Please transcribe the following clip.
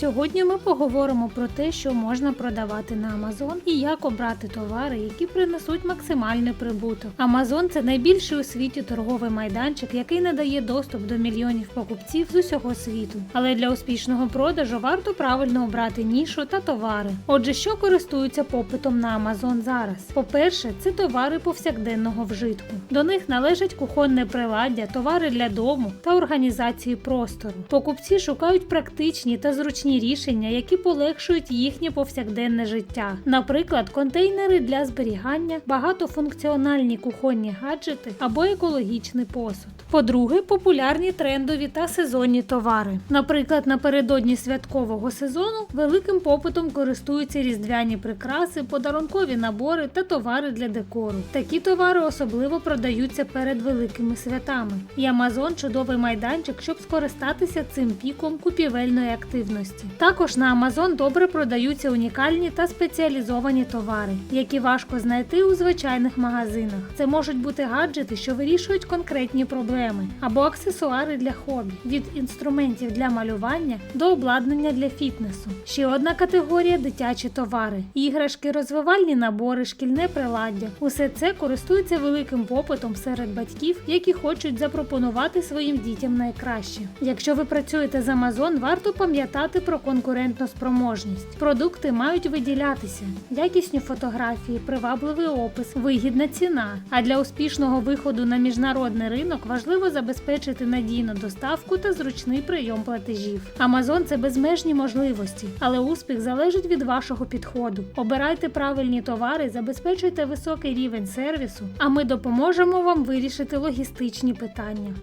Сьогодні ми поговоримо про те, що можна продавати на Amazon і як обрати товари, які принесуть максимальний прибуток. Amazon – це найбільший у світі торговий майданчик, який надає доступ до мільйонів покупців з усього світу. Але для успішного продажу варто правильно обрати нішу та товари. Отже, що користуються попитом на Amazon зараз? По-перше, це товари повсякденного вжитку. До них належать кухонне приладдя, товари для дому та організації простору. Покупці шукають практичні та зручні рішення, які полегшують їхнє повсякденне життя. Наприклад, контейнери для зберігання, багатофункціональні кухонні гаджети або екологічний посуд. По-друге, популярні трендові та сезонні товари. Наприклад, напередодні святкового сезону великим попитом користуються різдвяні прикраси, подарункові набори та товари для декору. Такі товари особливо продаються перед великими святами. І Amazon чудовий майданчик, щоб скористатися цим піком купівельної активності. Також на Amazon добре продаються унікальні та спеціалізовані товари, які важко знайти у звичайних магазинах. Це можуть бути гаджети, що вирішують конкретні проблеми, або аксесуари для хобі, від інструментів для малювання до обладнання для фітнесу. Ще одна категорія дитячі товари: іграшки, розвивальні набори, шкільне приладдя. Усе це користується великим попитом серед батьків, які хочуть запропонувати своїм дітям найкраще. Якщо ви працюєте з Amazon, варто пам'ятати про конкурентну спроможність. Продукти мають виділятися, якісні фотографії, привабливий опис, вигідна ціна. А для успішного виходу на міжнародний ринок важливо забезпечити надійну доставку та зручний прийом платежів. Amazon – це безмежні можливості, але успіх залежить від вашого підходу. Обирайте правильні товари, забезпечуйте високий рівень сервісу, а ми допоможемо вам вирішити логістичні питання.